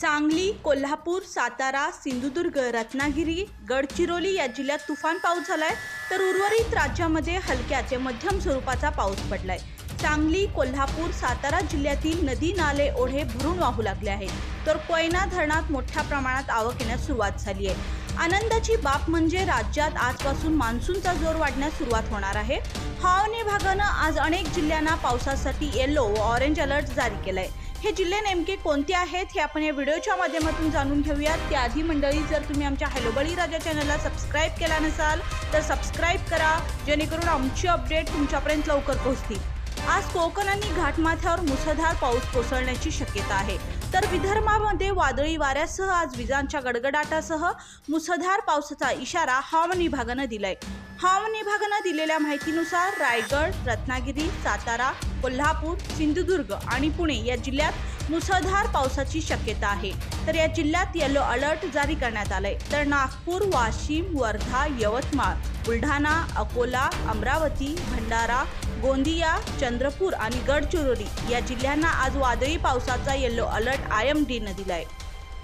सांगली कोल्हापूर सातारा सिंधुदुर्ग रत्नागिरी गडचिरोली या जिल्ह्यात तुफान पाऊस झालाय तर उर्वरित राज्यामध्ये हलक्या ते मध्यम स्वरूपाचा पाऊस पडलाय. सांगली कोल्हापूर सातारा जिल्ह्यातील नदी नाले ओढे भरून वाहू लागले आहेत. तर कोयना धरणात मोठ्या प्रमाणात आवक येण्यास सुरुवात झाली आहे. आनंदाची बाब म्हणजे राज्यात आजपासून मान्सूनचा जोर वाढण्यास सुरुवात होणार आहे. हवामान विभागानं आज अनेक जिल्ह्यांना पावसासाठी येलो व ऑरेंज अलर्ट जारी केलाय. हे जिल्हे नेमके कोणते आहेत हे आपण या व्हिडिओच्या माध्यमातून जाणून घेऊयात. त्याआधी मंडळी जर तुम्ही आमच्या हॅलो राजा चॅनलला सबस्क्राईब केला नसाल तर सबस्क्राईब करा जेणेकरून आमची अपडेट तुमच्यापर्यंत लवकर पोहोचतील. आज कोकण आणि घाटमाथ्यावर मुसळधार पाऊस कोसळण्याची शक्यता आहे. तर विदर्भामध्ये वादळी वाऱ्यासह आज विजांच्या गडगडाटासह मुसळधार पावसाचा इशारा हवामान विभागानं दिलाय. हवामान विभागानं दिलेल्या माहितीनुसार रायगड रत्नागिरी सातारा कोल्हापूर सिंधुदुर्ग आणि पुणे या जिल्ह्यात मुसळधार पावसाची शक्यता आहे. तर या जिल्ह्यात येलो अलर्ट जारी करण्यात आलाय. तर नागपूर वाशिम वर्धा यवतमाळ बुलढाणा अकोला अमरावती भंडारा गोंदिया चंद्रपूर आणि गडचिरोली या जिल्ह्यांना आज वादळी पावसाचा येलो अलर्ट आय एम डीनं दिलाय.